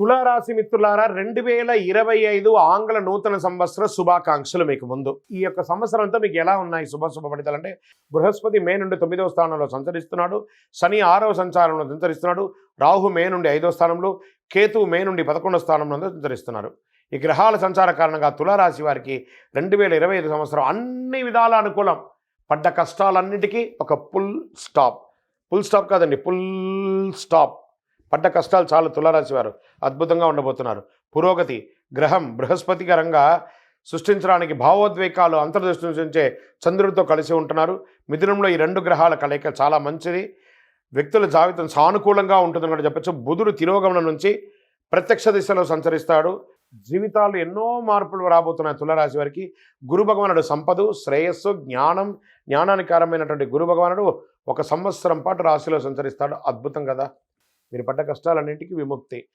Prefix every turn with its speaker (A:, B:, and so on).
A: తులారాశి మిత్రులారా రెండు వేల ఇరవై ఐదు ఆంగ్ల నూతన సంవత్సర శుభాకాంక్షలు మీకు ముందు. ఈ యొక్క సంవత్సరం అంతా మీకు ఎలా ఉన్నాయి? శుభ శుభ ఫలితాలు అంటే బృహస్పతి మే నుండి తొమ్మిదవ స్థానంలో సంచరిస్తున్నాడు శని ఆరవ సంచారంలో సంచరిస్తున్నాడు రాహు మే నుండి ఐదవ స్థానంలో కేతువు మే నుండి పదకొండవ స్థానంలో సంచరిస్తున్నారు. ఈ గ్రహాల సంచార కారణంగా తులారాశి వారికి రెండు వేల ఇరవై ఐదు సంవత్సరం అన్ని విధాల అనుకూలం. పడ్డ కష్టాలన్నిటికీ ఒక పుల్ స్టాప్. పుల్ స్టాప్ కాదండి పుల్ స్టాప్. పడ్డ కష్టాలు చాలు తులారాశి వారు అద్భుతంగా ఉండబోతున్నారు. పురోగతి గ్రహం బృహస్పతికరంగా సృష్టించడానికి భావోద్వేగాలు అంతర్దృష్టి నుంచే చంద్రుడితో కలిసి ఉంటున్నారు. మిథునంలో ఈ రెండు గ్రహాల కలయిక చాలా మంచిది. వ్యక్తుల జాబితం సానుకూలంగా ఉంటుందని కూడా చెప్పచ్చు. బుధుడు తిరోగమనం నుంచి ప్రత్యక్ష దిశలో సంచరిస్తాడు. జీవితాలు ఎన్నో మార్పులు రాబోతున్నాయి తులరాశి వారికి. గురు భగవానుడు సంపదు శ్రేయస్సు జ్ఞానం జ్ఞానానికారమైనటువంటి గురు భగవానుడు ఒక సంవత్సరం పాటు రాశిలో సంచరిస్తాడు. అద్భుతం కదా! మీరు పడ్డ కష్టాలన్నింటికీ విముక్తి.